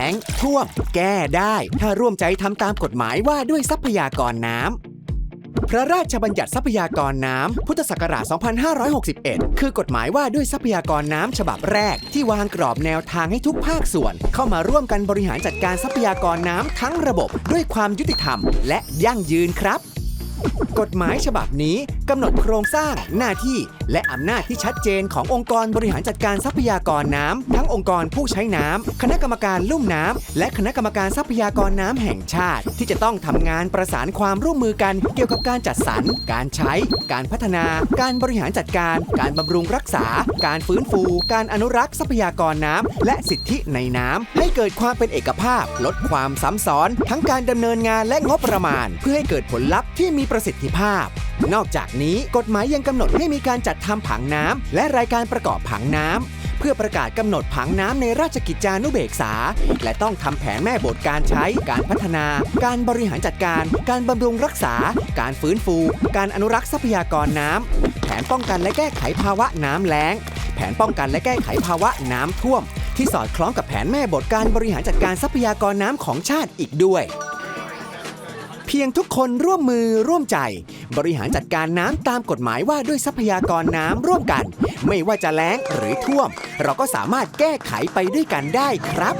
ล้งท่วม แก้ได้ ถ้าร่วมใจทำตามกฎหมายว่าด้วยทรัพยากรน้ำ พระราชบัญญัติทรัพยากรน้ำ พุทธศักราช 2561 คือกฎหมายว่าด้วยทรัพยากรน้ำฉบับแรก ที่วางกรอบแนวทางให้ทุกภาคส่วน เข้ามาร่วมกันบริหารจัดการทรัพยากรน้ำทั้งระบบด้วยความยุติธรรม และยั่งยืนครับกฎหมายฉบับนี้กำหนดโครงสร้าง หน้าที่ และอำนาจที่ชัดเจนขององค์กรบริหารจัดการทรัพยากรน้ำทั้งองค์กรผู้ใช้น้ำคณะกรรมการลุ่มน้ำและคณะกรรมการทรัพยากรน้ำแห่งชาติ ที่จะต้องทำงานประสานความร่วมมือกัน เกี่ยวกับการจัดสรร การใช้ การพัฒนา การบริหารจัดการ การบำรุงรักษา การฟื้นฟู การอนุรักษ์ทรัพยากรน้ำและสิทธิในน้ำให้เกิดความเป็นเอกภาพ ลดความซ้ำซ้อน ทั้งการดำเนินงานและงบประมาณ เพื่อให้เกิดผลลัพธ์ที่มีประสิทธิภาพ นอกจากนี้กฎหมายยังกำหนดให้มีการจัดทำผังน้ำและรายการประกอบผังน้ำเพื่อประกาศกำหนดผังน้ำในราชกิจจานุเบกษา และต้องทำแผนแม่บทการใช้ การพัฒนา การบริหารจัดการ การบำรุงรักษา การฟื้นฟู การอนุรักษ์ทรัพยากรน้ำ แผนป้องกันและแก้ไขภาวะน้ำแล้ง แผนป้องกันและแก้ไขภาวะน้ำท่วม ที่สอดคล้องกับแผนแม่บทการบริหารจัดการทรัพยากรน้ำของชาติอีกด้วย เพียงทุกคนร่วมมือร่วมใจ บริหารจัดการน้ำตามกฎหมายว่าด้วยทรัพยากรน้ำร่วมกัน ไม่ว่าจะแล้งหรือท่วม เราก็สามารถแก้ไขไปด้วยกันได้ครับ